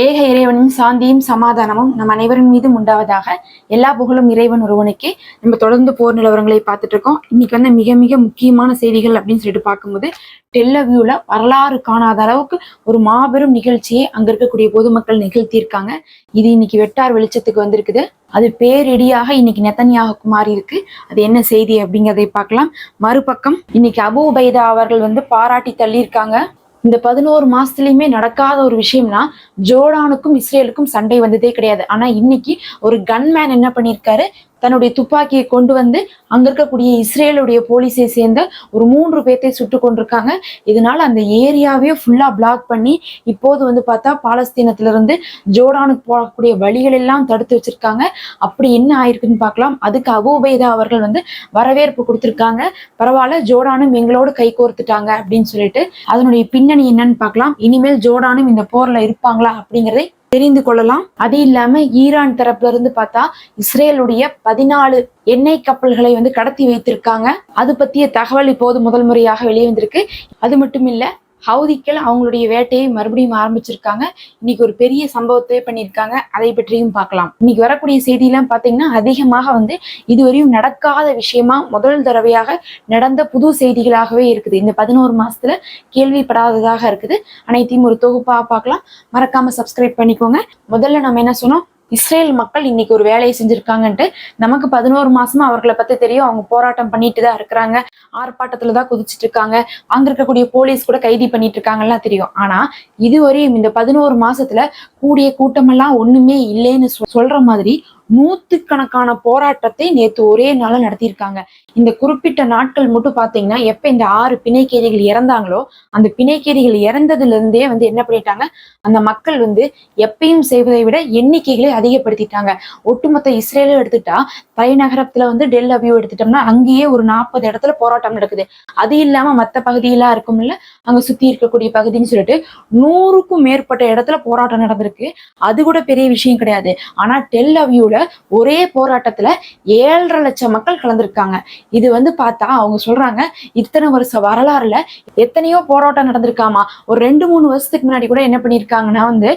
ஏக இறைவனின் சாந்தியும் சமாதானமும் நம் அனைவரின் மீதும் உண்டாவதாக எல்லா புகழும் இறைவன் ஒருவனுக்கே. நம்ம தொடர்ந்து போர் நிலவரங்களை பார்த்துட்டு இருக்கோம். இன்னைக்கு வந்து மிக மிக முக்கியமான செய்திகள் அப்படின்னு சொல்லிட்டு பார்க்கும்போது டெல்லவியூல வரலாறு காணாத அளவுக்கு ஒரு மாபெரும் நிகழ்ச்சியை அங்க இருக்கக்கூடிய பொதுமக்கள் நிகழ்த்தியிருக்காங்க. இது இன்னைக்கு வெட்டார் வெளிச்சத்துக்கு வந்திருக்குது. அது பேரிடியாக இன்னைக்கு நெத்தனியாக மாறி இருக்கு அது என்ன செய்தி அப்படிங்கிறதை பார்க்கலாம். மறுபக்கம் இன்னைக்கு அபு உபைதா அவர்கள் வந்து பாராட்டி தள்ளியிருக்காங்க. இந்த பதினோரு மாசத்துலயுமே நடக்காத ஒரு விஷயம்னா ஜோர்டானுக்கும் இஸ்ரேலுக்கும் சண்டை வந்ததே கிடையாது. ஆனா இன்னைக்கு ஒரு கன்மேன் என்ன பண்ணியிருக்காரு? தன்னுடைய துப்பாக்கியை கொண்டு வந்து அங்க இருக்கக்கூடிய இஸ்ரேலுடைய போலீஸை சேர்ந்த ஒரு மூன்று பேர்த்தை சுட்டு கொண்டிருக்காங்க. இதனால அந்த ஏரியாவே ஃபுல்லா பிளாக் பண்ணி இப்போது வந்து பார்த்தா பாலஸ்தீனத்துல இருந்து ஜோர்டானுக்கு போகக்கூடிய வழிகள் எல்லாம் தடுத்து வச்சிருக்காங்க. அப்படி என்ன ஆயிருக்குன்னு பார்க்கலாம். அதுக்கு அபூபைதா அவர்கள் வந்து வரவேற்பு கொடுத்திருக்காங்க. பரவாயில்ல ஜோர்டானும் எங்களோடு கை கோர்த்துட்டாங்க அப்படின்னு சொல்லிட்டு அதனுடைய பின்னணி என்னன்னு பார்க்கலாம். இனிமேல் ஜோர்டானும் இந்த போர்ல இருப்பாங்களா அப்படிங்கிறதை தெரிந்து கொள்ளலாம். அது இல்லாம ஈரான் தரப்புல இருந்து பார்த்தா இஸ்ரேலுடைய பதினாலு எண்ணெய் கப்பல்களை வந்து கடத்தி வைத்திருக்காங்க. அது பத்திய தகவல் இப்போது முதல் முறையாக வெளியே வந்திருக்கு அது மட்டும் இல்ல ஹவுதிக்கள் அவங்களுடைய வேட்டையை மறுபடியும் ஆரம்பிச்சிருக்காங்க. இன்னைக்கு ஒரு பெரிய சம்பவத்தை பண்ணியிருக்காங்க. அதை பற்றியும் பார்க்கலாம். இன்னைக்கு வரக்கூடிய செய்தியெல்லாம் பார்த்தீங்கன்னா அதிகமாக வந்து இதுவரையும் நடக்காத விஷயமா முதல் தடவையாக நடந்த புது செய்திகளாகவே இருக்குது. இந்த பதினோரு மாசத்துல கேள்விப்படாததாக இருக்குது. அனைத்தையும் ஒரு தொகுப்பாக பார்க்கலாம். மறக்காம சப்ஸ்கிரைப் பண்ணிக்கோங்க. முதல்ல நம்ம என்ன சொன்னோம்? இஸ்ரேல் மக்கள் இன்னைக்கு ஒரு வேலையை செஞ்சிருக்காங்கன்ட்டு நமக்கு பதினோரு மாசமா அவர்களை பத்தி தெரியும். அவங்க போராட்டம் பண்ணிட்டு தான் இருக்கிறாங்க. ஆர்ப்பாட்டத்துல தான் குதிச்சிட்டு இருக்காங்க. அங்க இருக்கக்கூடிய போலீஸ் கூட கைதி பண்ணிட்டு இருக்காங்கலாம் தெரியும். ஆனா இதுவரையும் இந்த பதினோரு மாசத்துல கூடிய கூட்டமெல்லாம் ஒண்ணுமே இல்லைன்னு சொல்ற மாதிரி நூற்றுக்கணக்கான போராட்டத்தை நேற்று ஒரே நாள்ல நடத்தியிருக்காங்க. இந்த குறிப்பிட்ட நாட்கள் மட்டும் பார்த்தீங்கன்னா எப்போ இந்த ஆறு பிணைக்கேரிகள் இறந்தாங்களோ அந்த பிணைக்கேரிகள் இறந்ததுலேருந்தே வந்து என்ன பண்ணிட்டாங்க? அந்த மக்கள் வந்து எப்பயும் செய்வதை விட எண்ணிக்கைகளை அதிகப்படுத்திட்டாங்க. ஒட்டுமொத்த இஸ்ரேலும் எடுத்துட்டா தலைநகரத்தில் வந்து டெல் அவியூ எடுத்துட்டோம்னா அங்கேயே ஒரு நாற்பது இடத்துல போராட்டம் நடக்குது. அது இல்லாமல் மற்ற பகுதியெல்லாம் இருக்கும்ல அங்கே சுற்றி இருக்கக்கூடிய பகுதின்னு சொல்லிட்டு நூறுக்கும் மேற்பட்ட இடத்துல போராட்டம் நடந்திருக்கு. அது கூட பெரிய விஷயம் கிடையாது. ஆனால் டெல் அவியூவில் ஒரே போராட்டத்துல ஏழரை லட்சம் மக்கள் கலந்திருக்காங்க. இது வந்து பார்த்தா அவங்க சொல்றாங்க இத்தனை வருஷ வரலாறுல எத்தனையோ போராட்டம் நடந்திருக்காமா. ஒரு ரெண்டு மூணு வருஷத்துக்கு முன்னாடி கூட என்ன பண்ணிருக்காங்கன்னா வந்து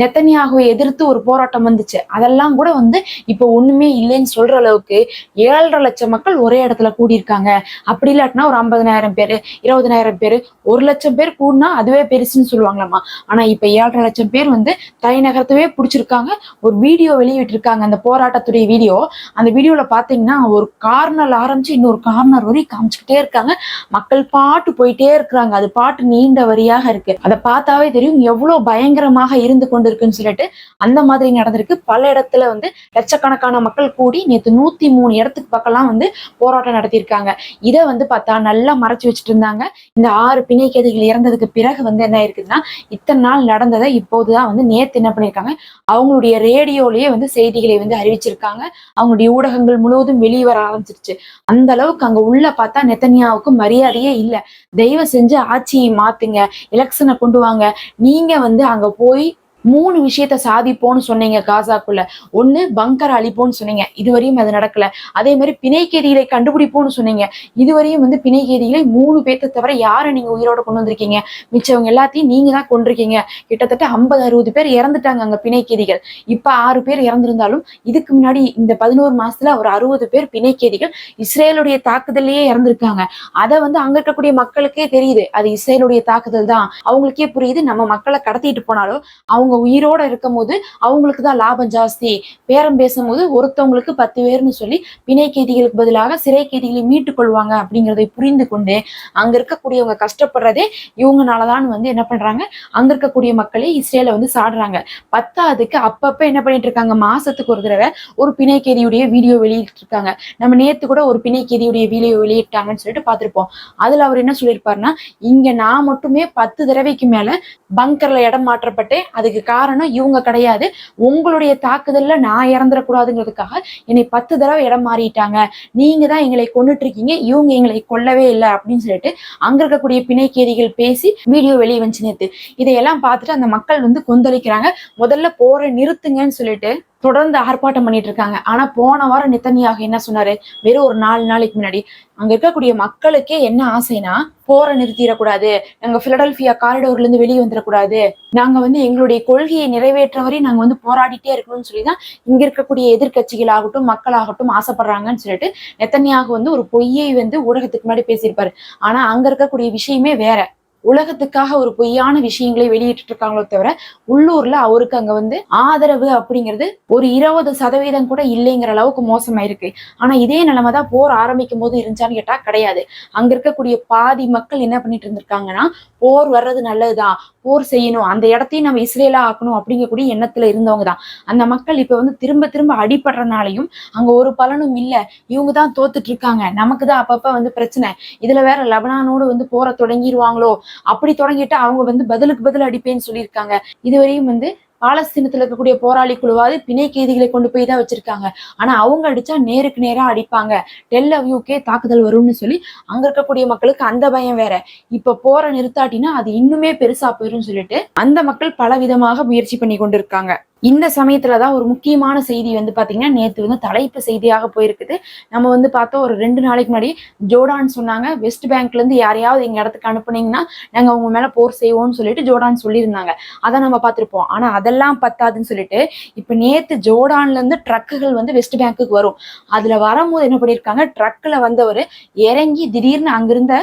நெத்தனியாகுவை எதிர்த்து ஒரு போராட்டம் வந்துச்சு. அதெல்லாம் கூட வந்து இப்போ ஒண்ணுமே இல்லைன்னு சொல்ற அளவுக்கு ஏழரை லட்சம் மக்கள் ஒரே இடத்துல கூடியிருக்காங்க. அப்படி இல்லாட்டினா ஒரு ஐம்பதனாயிரம் பேர் இருபதனாயிரம் பேர் ஒரு லட்சம் பேர் கூடினா அதுவே பெருசுன்னு சொல்லுவாங்களாமா? ஆனா இப்ப ஏழரை லட்சம் பேர் வந்து தலைநகரத்தவே பிடிச்சிருக்காங்க. ஒரு வீடியோ வெளியிட்டிருக்காங்க. அந்த போராட்டத்துடைய வீடியோ. அந்த வீடியோல பாத்தீங்கன்னா ஒரு கார்னர் ஆரம்பிச்சு இன்னொரு கார்னர் வரையும் காமிச்சுக்கிட்டே இருக்காங்க. மக்கள் பாட்டு போயிட்டே இருக்கிறாங்க. அது பாட்டு நீண்ட வரியாக இருக்கு. அதை பார்த்தாவே தெரியும் எவ்வளவு பயங்கரமாக இருந்து கொண்டு நடந்திருக்குன்னு சொல்லிட்டு அந்த மாதிரி நடந்திருக்கு. பல இடத்துல வந்து லட்சக்கணக்கான மக்கள் கூடி நேத்து நூத்தி மூணு இடத்துக்கு பக்கம்லாம் வந்து போராட்டம் நடத்தியிருக்காங்க. இதை வந்து பார்த்தா நல்லா மறைச்சு வச்சுட்டு இருந்தாங்க. இந்த ஆறு பிணைக்கைதிகள் இறந்ததுக்கு பிறகு வந்து என்ன இருக்குதுன்னா இத்தனை நாள் நடந்ததை இப்போதுதான் வந்து நேத்து என்ன பண்ணியிருக்காங்க அவங்களுடைய ரேடியோலயே வந்து செய்திகளை வந்து அறிவிச்சிருக்காங்க. அவங்களுடைய ஊடகங்கள் முழுவதும் வெளியே வர ஆரம்பிச்சிருச்சு. அந்த அளவுக்கு அங்க உள்ள பார்த்தா நெத்தனியாவுக்கு மரியாதையே இல்லை. தயவு செஞ்சு ஆட்சியை மாத்துங்க எலெக்ஷனை கொண்டு வாங்க. நீங்க வந்து அங்க போய் மூணு விஷயத்த சாதிப்போம்னு சொன்னீங்க காசாக்குள்ள. ஒண்ணு பங்கர் அழிப்போம்னு சொன்னீங்க. இதுவரையும் அது நடக்கல. அதே மாதிரி பிணைக்கேதிகளை கண்டுபிடிப்போம்னு சொன்னீங்க. இதுவரையும் வந்து பிணைக்கேதிகளை மூணு பேர்த்த தவிர யாரை நீங்க உயிரோட கொண்டு வந்திருக்கீங்க? மிச்சவங்க எல்லாத்தையும் நீங்க தான் கொண்டிருக்கீங்க. கிட்டத்தட்ட ஐம்பது அறுபது பேர் இறந்துட்டாங்க அங்க பிணைக்கேதிகள் இப்ப ஆறு பேர் இறந்திருந்தாலும் இதுக்கு முன்னாடி இந்த பதினோரு மாசத்துல ஒரு அறுபது பேர் பிணைக்கேதிகள் இஸ்ரேலுடைய தாக்குதலையே இறந்திருக்காங்க. அதை வந்து அங்க இருக்கக்கூடிய மக்களுக்கே தெரியுது. அது இஸ்ரேலுடைய தாக்குதல் தான். அவங்களுக்கே புரியுது. நம்ம மக்களை கடத்திட்டு போனாலும் அவங்க உயிரோட இருக்கும் போது அவங்களுக்கு தான் லாபம் ஜாஸ்தி. பேரம் பேசும்போது ஒருத்தவங்களுக்கு பத்து பேர்னு சொல்லி பிணை கைதிகளுக்கு பதிலாக சிறை கைதிகளை மீட்டுக் கொள்வாங்க அப்படிங்கிறதை புரிந்து கொண்டு அங்க இருக்கக்கூடியவங்க கஷ்டப்படுறதே இவங்கனாலதான் வந்து என்ன பண்றாங்க? அங்க இருக்கக்கூடிய மக்களே இஸ்ரேல வந்து சாடுறாங்க. பத்தாவதுக்கு அப்பப்ப என்ன பண்ணிட்டு இருக்காங்க? மாசத்துக்கு ஒரு தடவை ஒரு பிணை கைதியுடைய வீடியோ வெளியிட்டு இருக்காங்க. நம்ம நேத்து கூட ஒரு பிணை கைதியுடைய வீடியோ வெளியிட்டாங்கன்னு சொல்லிட்டு பார்த்திருப்போம். அதுல அவர் என்ன சொல்லியிருப்பாருன்னா இங்க நான் மட்டுமே பத்து தடவைக்கு மேல பங்கர்ல இடம் மாற்றப்பட்டு அதுக்கு காரணம் இவங்க கிடையாது. உங்களுடைய தாக்குதல்ல நான் இறந்துடக்கூடாதுங்கிறதுக்காக என்னை பத்து தடவை இடம் மாறிட்டாங்க. நீங்க தான் எங்களை கொண்டுட்டு இருக்கீங்க இவங்க எங்களை கொல்லவே இல்லை அப்படின்னு சொல்லிட்டு அங்க இருக்கக்கூடிய பிணைக்கேதிகள் பேசி வீடியோ வெளியே வந்துச்சு நேற்று இதையெல்லாம் பார்த்துட்டு அந்த மக்கள் வந்து கொந்தளிக்கிறாங்க. முதல்ல போற நிறுத்துங்கன்னு சொல்லிட்டு தொடர்ந்து ஆர்ப்பாட்டம் பண்ணிட்டு இருக்காங்க. ஆனா போன வாரம் நித்தனியாக என்ன சொன்னாரு? வெறும் ஒரு நாலு நாளைக்கு முன்னாடி. அங்க இருக்கக்கூடிய மக்களுக்கே என்ன ஆசைனா போரை நிறுத்திடக்கூடாது. நாங்க பிலடல்பியா காரிடோர்ல இருந்து வெளியே வந்துடக்கூடாது. நாங்க வந்து எங்களுடைய கொள்கையை நிறைவேற்ற வரை நாங்க வந்து போராடிட்டே இருக்கணும்னு சொல்லி தான் இங்க இருக்கக்கூடிய எதிர்க்கட்சிகளாகட்டும் மக்களாகட்டும் ஆசைப்படுறாங்கன்னு சொல்லிட்டு நெத்தனியாக வந்து ஒரு பொய்யை வந்து ஊடகத்துக்கு முன்னாடி பேசியிருப்பாரு. ஆனா அங்க இருக்கக்கூடிய விஷயமே வேற. உலகத்துக்காக ஒரு பொய்யான விஷயங்களை வெளியிட்டு இருக்காங்களோ தவிர உள்ளூர்ல அவருக்கு அங்க வந்து ஆதரவு அப்படிங்கிறது ஒரு இருபது சதவீதம் கூட இல்லைங்கிற அளவுக்கு மோசமாயிருக்கு. ஆனா இதே நிலைமை தான் போர் ஆரம்பிக்கும் போது இருந்துச்சான்னு கேட்டா கிடையாது. அங்க இருக்கக்கூடிய பாதி மக்கள் என்ன பண்ணிட்டு இருந்திருக்காங்கன்னா போர் வர்றது நல்லதுதான். போர் செய்யணும். அந்த இடத்தையும் நம்ம இஸ்ரேலா ஆக்கணும் அப்படிங்கக்கூடிய எண்ணத்துல இருந்தவங்க தான் அந்த மக்கள் இப்ப வந்து திரும்ப திரும்ப அடிபடுறனாலையும் அங்க ஒரு பலனும் இல்ல. இவங்க தான் தோத்துட்டு இருக்காங்க. நமக்கு தான் அப்பப்ப வந்து பிரச்சனை. இதுல வேற லெபனானோடு வந்து போற தொடங்கிடுவாங்களோ அப்படி தொடங்கிட்டு அவங்க வந்து பதிலுக்கு பதில் அடிப்பேன்னு சொல்லியிருக்காங்க. இதுவரையும் வந்து பாலஸ்தீனத்துல இருக்கக்கூடிய போராளி குழுவாது பிணை கைதிகளை கொண்டு போய் தான் வச்சிருக்காங்க. ஆனா அவங்க அடிச்சா நேருக்கு நேரா அடிப்பாங்க. டெல் அவ்யூக்கே தாக்குதல் வரும்னு சொல்லி அங்க இருக்கக்கூடிய மக்களுக்கு அந்த பயம் வேற. இப்ப போற நிறுத்தாட்டினா அது இன்னுமே பெருசா போயிரும் சொல்லிட்டு அந்த மக்கள் பல விதமாக முயற்சி பண்ணி கொண்டிருக்காங்க. இந்த சமயத்துலதான் ஒரு முக்கியமான செய்தி வந்து பாத்தீங்கன்னா நேத்து வந்து தலைப்பு செய்தியாக போயிருக்குது. நம்ம வந்து பார்த்தோம் ஒரு ரெண்டு நாளைக்கு முன்னாடி ஜோர்டான் சொன்னாங்க. வெஸ்ட் பேங்க்ல இருந்து யாரையாவது எங்க இடத்துக்கு அனுப்புனீங்கன்னா நாங்க உங்க மேல போர் செய்வோம்னு சொல்லிட்டு ஜோடான் சொல்லியிருந்தாங்க. அதை நம்ம பார்த்திருப்போம். ஆனா அதெல்லாம் பத்தாதுன்னு சொல்லிட்டு இப்ப நேத்து ஜோடான்ல இருந்து ட்ரக்குகள் வந்து வெஸ்ட் பேங்க்குக்கு வரும். அதுல வரும்போது என்ன பண்ணிருக்காங்க ட்ரக்ல வந்தவர் இறங்கி திடீர்னு அங்கிருந்த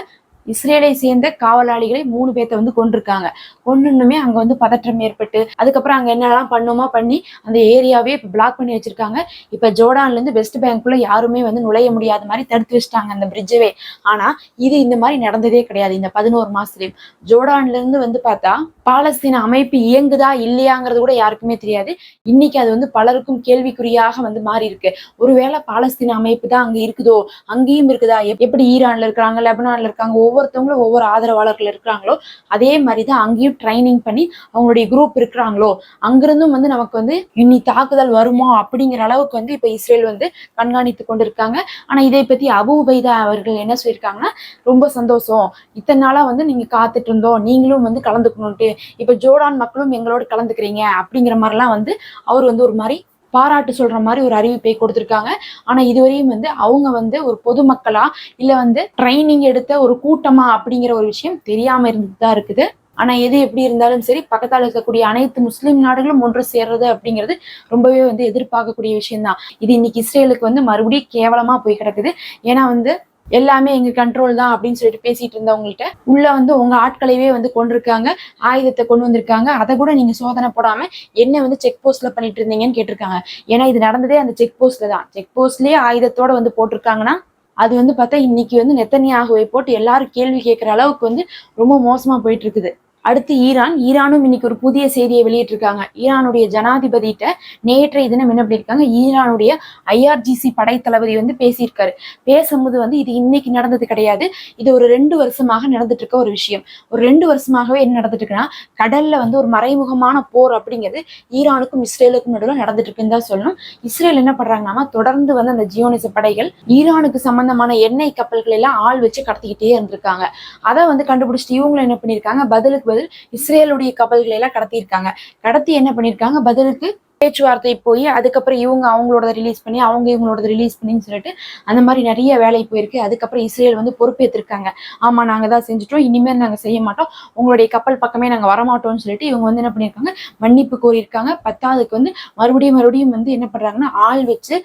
இஸ்ரேலை சேர்ந்த காவலாளிகளை மூணு பேர்த்த வந்து கொண்டிருக்காங்க கொன்னுமே அங்க வந்து பதற்றம் ஏற்பட்டு அதுக்கப்புறம் அங்க என்னெல்லாம் பண்ணுமா பண்ணி அந்த ஏரியாவே இப்ப பிளாக் பண்ணி வச்சிருக்காங்க. இப்ப ஜோர்டான்ல இருந்து வெஸ்ட் பேங்க்குள்ள யாருமே வந்து நுழைய முடியாத மாதிரி தடுத்து வச்சிட்டாங்க அந்த பிரிட்ஜவே ஆனா இது இந்த மாதிரி நடந்ததே கிடையாது இந்த பதினோரு மாசத்துலயும். ஜோர்டான்ல இருந்து வந்து பார்த்தா பாலஸ்தீன அமைப்பு இயங்குதா இல்லையாங்கிறது கூட யாருக்குமே தெரியாது. இன்னைக்கு அது வந்து பலருக்கும் கேள்விக்குறியாக வந்து மாறி இருக்கு. ஒருவேளை பாலஸ்தீன அமைப்பு தான் அங்க இருக்குதோ அங்கேயும் இருக்குதா? எப்படி ஈரான்ல இருக்காங்க லெபனான்ல இருக்காங்க ஒவ்வொருத்தவங்களும் ஒவ்வொரு ஆதரவாளர்கள் இருக்கிறாங்களோ அதே மாதிரி தான் அங்கேயும் ட்ரைனிங் பண்ணி அவங்களுடைய குரூப் இருக்கிறாங்களோ அங்கிருந்தும் வந்து நமக்கு வந்து இனி தாக்குதல் வருமா அப்படிங்கிற அளவுக்கு வந்து இப்போ இஸ்ரேல் வந்து கண்காணித்து கொண்டிருக்காங்க. ஆனால் இதை பற்றி அபு உபைதா அவர்கள் என்ன சொல்லியிருக்காங்கன்னா ரொம்ப சந்தோஷம். இத்தனை நாளாக வந்து நீங்கள் காத்துட்டு இருந்தோம். நீங்களும் வந்து கலந்துக்கணும்ட்டு. இப்போ ஜோர்டான் மக்களும் எங்களோட கலந்துக்கிறீங்க அப்படிங்கிற மாதிரிலாம் வந்து அவர் வந்து ஒரு மாதிரி பாராட்டு சொல்ற மாதிரி ஒரு அறிவிப்பை கொடுத்திருக்காங்க. ஆனா இதுவரையும் வந்து அவங்க வந்து ஒரு பொதுமக்களா இல்ல வந்து ட்ரைனிங் எடுத்த ஒரு கூட்டமா அப்படிங்கிற ஒரு விஷயம் தெரியாம இருந்துட்டு தான் இருக்குது. ஆனா எது எப்படி இருந்தாலும் சரி பக்கத்தால் இருக்கக்கூடிய அனைத்து முஸ்லீம் நாடுகளும் ஒன்று சேர்றது அப்படிங்கிறது ரொம்பவே வந்து எதிர்பார்க்கக்கூடிய விஷயம்தான். இது இன்னைக்கு இஸ்ரேலுக்கு வந்து மறுபடியும் கேவலமா போய் கிடக்குது. ஏன்னா வந்து எல்லாமே எங்க கண்ட்ரோல் தான் அப்படின்னு சொல்லிட்டு பேசிட்டு இருந்தவங்கள்ட்ட உள்ள வந்து உங்க ஆட்களையே வந்து கொண்டிருக்காங்க ஆயுதத்தை கொண்டு வந்திருக்காங்க. அதை கூட நீங்க சோதனை போடாம என்ன வந்து செக் போஸ்ட்ல பண்ணிட்டு இருந்தீங்கன்னு கேட்டிருக்காங்க. ஏன்னா இது நடந்ததே அந்த செக் போஸ்ட்ல தான். செக் போஸ்ட்லயே ஆயுதத்தோட வந்து போட்டிருக்காங்கன்னா அது வந்து பார்த்தா இன்னைக்கு வந்து நெத்தனியாகவே போட்டு எல்லாரும் கேள்வி கேட்குற அளவுக்கு வந்து ரொம்ப மோசமா போயிட்டு இருக்குது. அடுத்து ஈரான். ஈரானும் இன்னைக்கு ஒரு புதிய செய்தியை வெளியிட்டிருக்காங்க. ஈரானுடைய ஜனாதிபதிகிட்ட நேற்றைய தினம் என்ன பண்ணியிருக்காங்க? ஈரானுடைய ஐஆர்ஜிசி படைத்தளபதி வந்து பேசியிருக்காரு. பேசும்போது வந்து இது இன்னைக்கு நடந்தது கிடையாது. இது ஒரு ரெண்டு வருஷமாக நடந்துட்டு இருக்க ஒரு விஷயம். ஒரு ரெண்டு வருஷமாகவே என்ன நடந்துட்டு இருக்குன்னா கடல்ல வந்து ஒரு மறைமுகமான போர் அப்படிங்கிறது ஈரானுக்கும் இஸ்ரேலுக்கும் நடுவில் நடந்துட்டு இருக்குன்னு தான் சொல்லணும். இஸ்ரேல் என்ன பண்றாங்கன்னா தொடர்ந்து வந்து அந்த ஜியோனிச படைகள் ஈரானுக்கு சம்பந்தமான எண்ணெய் கப்பல்கள் எல்லாம் ஆள் வச்சு கடத்திக்கிட்டே இருந்திருக்காங்க. அதை வந்து கண்டுபிடிச்சிட்டு இவங்களும் என்ன பண்ணியிருக்காங்க? பதிலுக்கு பதில் இஸ்ரேலுடைய கப்பல்களை எல்லாம் கடத்தியிருக்காங்க. கடத்தி என்ன பண்ணியிருக்காங்க? பதிலுக்கு பேச்சுவார்த்தை போய் அதுக்கப்புறம் இவங்க அவங்களோட ரிலீஸ் பண்ணி அவங்க இவங்களோட ரிலீஸ் பண்ணின்னு சொல்லிட்டு அந்த மாதிரி நிறைய வேலை போயிருக்கு. அதுக்கப்புறம் இஸ்ரேல் வந்து பொறுப்பேற்றிருக்காங்க ஆமா நாங்க தான் செஞ்சுட்டோம் இனிமேல் நாங்க செய்ய மாட்டோம். உங்களுடைய கப்பல் பக்கமே நாங்க வரமாட்டோம்னு சொல்லிட்டு இவங்க வந்து என்ன பண்ணியிருக்காங்க? மன்னிப்பு கோரியிருக்காங்க. பத்தாவதுக்கு வந்து மறுபடியும் மறுபடியும் வந்து என்ன பண்றாங்கன்னா ஆள் வச்சு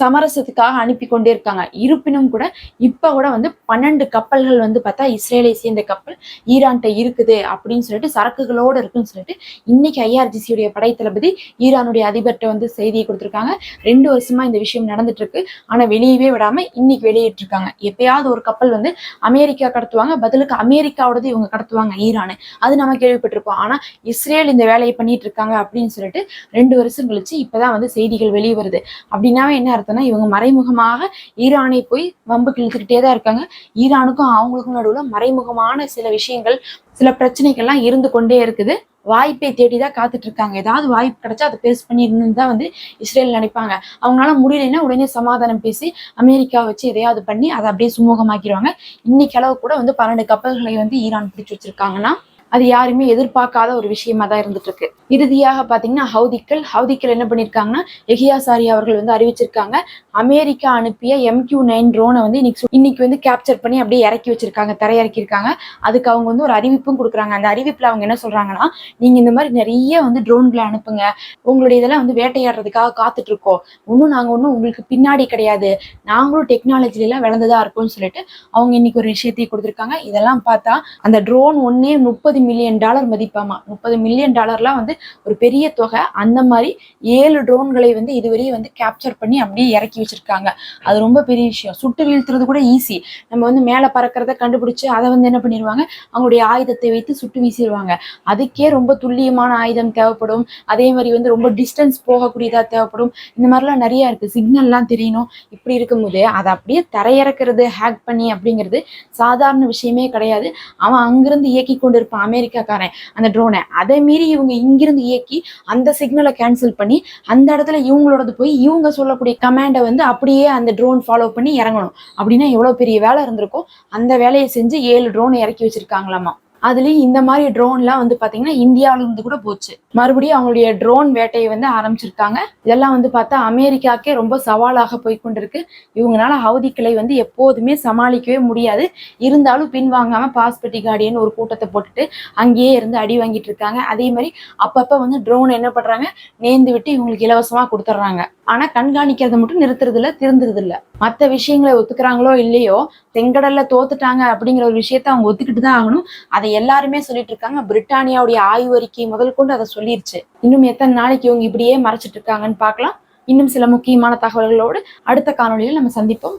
சமரசத்துக்காக அனுப்பி கொண்டே இருக்காங்க. இருப்பினும் கூட இப்போ கூட வந்து பன்னெண்டு கப்பல்கள் வந்து பார்த்தா இஸ்ரேலை சேர்ந்த கப்பல் ஈரான்கிட்ட இருக்குது அப்படின்னு சொல்லிட்டு சரக்குகளோட இருக்குன்னு சொல்லிட்டு இன்னைக்கு ஐஆர்ஜிசியுடைய தளபதி ஈரானுடைய அதிபர்கிட்ட வந்து செய்தியை கொடுத்துருக்காங்க. ரெண்டு வருஷமா இந்த விஷயம் நடந்துட்டு இருக்கு ஆனா வெளியவே விடாம இன்னைக்கு வெளியிட்டிருக்காங்க. எப்பயாவது ஒரு கப்பல் வந்து அமெரிக்கா கடத்துவாங்க. பதிலுக்கு அமெரிக்காவோடது இவங்க கடத்துவாங்க ஈரானு. அது நம்ம கேள்விப்பட்டிருப்போம். ஆனா இஸ்ரேல் இந்த வேலையை பண்ணிட்டு இருக்காங்க அப்படின்னு சொல்லிட்டு ரெண்டு வருஷம் கழிச்சு இப்பதான் வந்து செய்திகள் வெளியே வருது அப்படின்னாவே என்ன பார்த்தோன்னா இவங்க மறைமுகமாக ஈரானை போய் வம்புக்கு இழுத்துக்கிட்டே தான் இருக்காங்க. ஈரானுக்கும் அவங்களுக்கும் நடுவில் மறைமுகமான சில விஷயங்கள் சில பிரச்சனைகள்லாம் இருந்து கொண்டே இருக்குது. வாய்ப்பை தேடி தான் காத்துட்டு இருக்காங்க. ஏதாவது வாய்ப்பு கிடைச்சா அதை பேஸ் பண்ணிடணும்னு தான் வந்து இஸ்ரேல் நினைப்பாங்க. அவங்களால முடியலைன்னா உடனே சமாதானம் பேசி அமெரிக்கா வச்சு எதையாவது பண்ணி அதை அப்படியே சுமூகமாக்கிடுவாங்க. இன்னைக்கு அளவு கூட வந்து பன்னெண்டு கப்பல்களை வந்து ஈரான் பிடிச்சு வச்சிருக்காங்கன்னா அது யாருமே எதிர்பார்க்காத ஒரு விஷயமா தான் இருந்துட்டு இருக்கு இறுதியாக பாத்தீங்கன்னா ஹவுதிக்கள் ஹவுதிக்கள் என்ன பண்ணிருக்காங்கன்னா எஹியாசாரி அவர்கள் வந்து அறிவிச்சிருக்காங்க. அமெரிக்கா அனுப்பிய எம்கியூ நைன் ட்ரோனை வந்து இன்னைக்கு இன்னைக்கு வந்து கேப்சர் பண்ணி அப்படியே இறக்கி வச்சிருக்காங்க தரையிறக்கியிருக்காங்க. அதுக்கு அவங்க வந்து ஒரு அறிவிப்பும் கொடுக்குறாங்க. அந்த அறிவிப்புல அவங்க என்ன சொல்றாங்கன்னா நீங்க இந்த மாதிரி நிறைய வந்து ட்ரோன்களை அனுப்புங்க. உங்களுடைய இதெல்லாம் வந்து வேட்டையாடுறதுக்காக காத்துட்டு இருக்கோம் இன்னும் நாங்க ஒன்றும் உங்களுக்கு பின்னாடி கிடையாது. நாங்களும் டெக்னாலஜில எல்லாம் விளந்ததா இருக்கோம்னு சொல்லிட்டு அவங்க இன்னைக்கு ஒரு விஷயத்தையும் கொடுத்துருக்காங்க. இதெல்லாம் பார்த்தா அந்த ட்ரோன் ஒன்னே முப்பது மில்லியன் டாலர் மதிப்பாமா? முப்பது மில்லியன் டாலர்லாம் வந்து ஒரு பெரிய தொகை. அந்த மாதிரி ஏழு ட்ரோன்களை வந்து இதுவரையும் வந்து கேப்சர் பண்ணி அப்படியே இறக்கி வச்சிருக்காங்க. அது ரொம்ப பெரிய விஷயம். சுட்டு வீழ்த்துறது கூட ஈஸி நம்ம வந்து மேலே பறக்கிறத கண்டுபிடிச்சு அதை வந்து என்ன பண்ணிடுவாங்க? அவங்களுடைய ஆயுதத்தை வைத்து சுட்டு வீசிடுவாங்க. அதுக்கே ரொம்ப துல்லியமான ஆயுதம் தேவைப்படும். அதே மாதிரி வந்து ரொம்ப டிஸ்டன்ஸ் போகக்கூடியதா தேவைப்படும். இந்த மாதிரிலாம் நிறைய இருக்கு. சிக்னல்லாம் தெரியணும். இப்படி இருக்கும்போது அதை அப்படியே தரையிறக்கிறது ஹேக் பண்ணி அப்படிங்கிறது சாதாரண விஷயமே கிடையாது. அவன் அங்கிருந்து இயக்கி கொண்டு இருப்பான் அமெரிக்காக்காரன் அந்த ட்ரோனை அதை மீறி இவங்க இங்கிருந்து இயக்கி அந்த சிக்னலை கேன்சல் பண்ணி அந்த இடத்துல இவங்களோடது போய் இவங்க சொல்லக்கூடிய கமாண்டை வந்து அப்படியே அந்த ட்ரோன் ஃபாலோ பண்ணி இறங்கணும். அப்படின்னா எவ்வளோ பெரிய வேலை இருந்திருக்கும்? அந்த வேலையை செஞ்சு ஏழு ட்ரோனை இறக்கி வச்சிருக்காங்களாமா? அதுலயும் இந்த மாதிரி ட்ரோன்லாம் வந்து பாத்தீங்கன்னா இந்தியாவில இருந்து கூட போச்சு. மறுபடியும் அவங்களுடைய ட்ரோன் வேட்டையை வந்து ஆரம்பிச்சிருக்காங்க. இதெல்லாம் வந்து பார்த்தா அமெரிக்காக்கே ரொம்ப சவாலாக போய் கொண்டிருக்கு. ஹவுதி கிளை வந்து எப்போதுமே சமாளிக்கவே முடியாது. இருந்தாலும் பின்வாங்காம பாஸ்பெட்டி கார்டியன் ஒரு கூட்டத்தை போட்டுட்டு அங்கேயே இருந்து அடி வாங்கிட்டு இருக்காங்க. அதே மாதிரி அப்பப்ப வந்து ட்ரோன் என்ன பண்றாங்க? நேர்ந்து விட்டு இவங்களுக்கு இலவசமா கொடுத்துட்றாங்க. ஆனா கண்காணிக்கிறத மட்டும் நிறுத்துறது இல்ல திருந்துறது இல்ல மற்ற விஷயங்களை ஒத்துக்கிறாங்களோ இல்லையோ செங்கடல்ல தோத்துட்டாங்க அப்படிங்கிற ஒரு விஷயத்த அவங்க ஒத்துக்கிட்டு தான் ஆகணும். அதை எல்லாருமே சொல்லிட்டு இருக்காங்க. பிரிட்டானியாவுடைய ஆய்வு அறிக்கை முதல் கொண்டு அதை சொல்லிருச்சு. இன்னும் எத்தனை நாளைக்கு இவங்க இப்படியே மறைச்சிட்டு இருக்காங்கன்னு பார்க்கலாம். இன்னும் சில முக்கியமான தகவல்களோடு அடுத்த காணொலியில் நம்ம சந்திப்போம்.